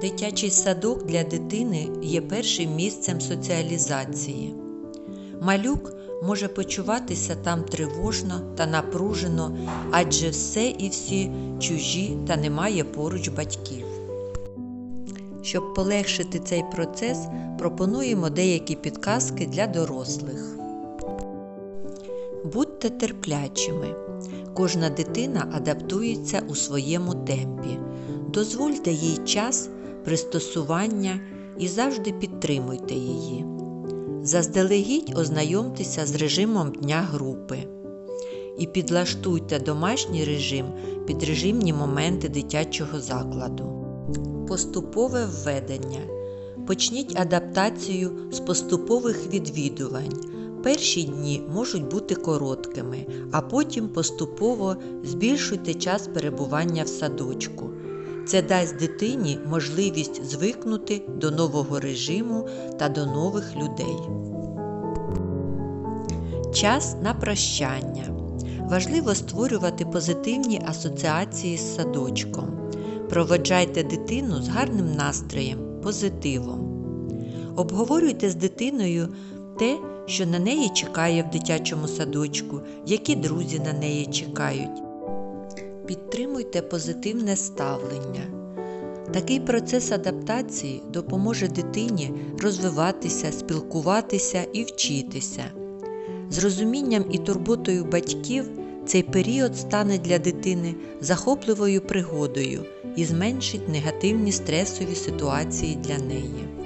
Дитячий садок для дитини є першим місцем соціалізації. Малюк може почуватися там тривожно та напружено, адже все і всі чужі та немає поруч батьків. Щоб полегшити цей процес, пропонуємо деякі підказки для дорослих. Будьте терплячими. Кожна дитина адаптується у своєму темпі. Дозвольте їй час пристосування і завжди підтримуйте її. Заздалегідь ознайомтеся з режимом дня групи і підлаштуйте домашній режим під режимні моменти дитячого закладу. Поступове введення. Почніть адаптацію з поступових відвідувань. Перші дні можуть бути короткими, а потім поступово збільшуйте час перебування в садочку. Це дасть дитині можливість звикнути до нового режиму та до нових людей. Час на прощання. Важливо створювати позитивні асоціації з садочком. Проводжайте дитину з гарним настроєм, позитивом. Обговорюйте з дитиною те, що на неї чекає в дитячому садочку, які друзі на неї чекають. Підтримуйте позитивне ставлення. Такий процес адаптації допоможе дитині розвиватися, спілкуватися і вчитися. З розумінням і турботою батьків цей період стане для дитини захопливою пригодою і зменшить негативні стресові ситуації для неї.